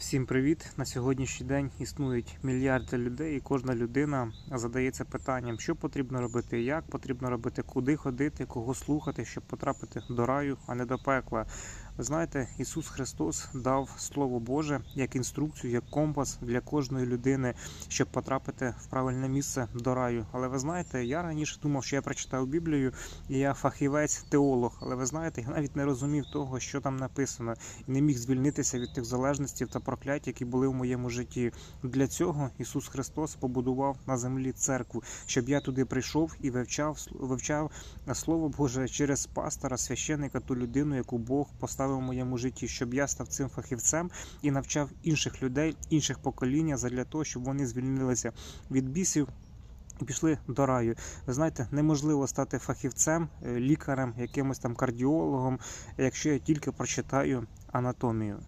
Всім привіт! На сьогоднішній день існують мільярди людей, і кожна людина задається питанням, що потрібно робити, як потрібно робити, куди ходити, кого слухати, щоб потрапити до раю, а не до пекла. Знаєте, Ісус Христос дав Слово Боже як інструкцію, як компас для кожної людини, щоб потрапити в правильне місце до раю. Але ви знаєте, я раніше думав, що я прочитав Біблію і я фахівець теолог. Але ви знаєте, я навіть не розумів того, що там написано, і не міг звільнитися від тих залежностей та проклять, які були в моєму житті. Для цього Ісус Христос побудував на землі церкву, щоб я туди прийшов і вивчав вивчав Слово Боже через пастора, священника, ту людину, яку Бог поставив у моєму житті, щоб я став цим фахівцем і навчав інших людей, інших покоління задля того, щоб вони звільнилися від бісів. І пішли до раю. Ви знаєте, неможливо стати фахівцем, е, лікарем, якимось там кардіологом, якщо я тільки прочитаю анатомію.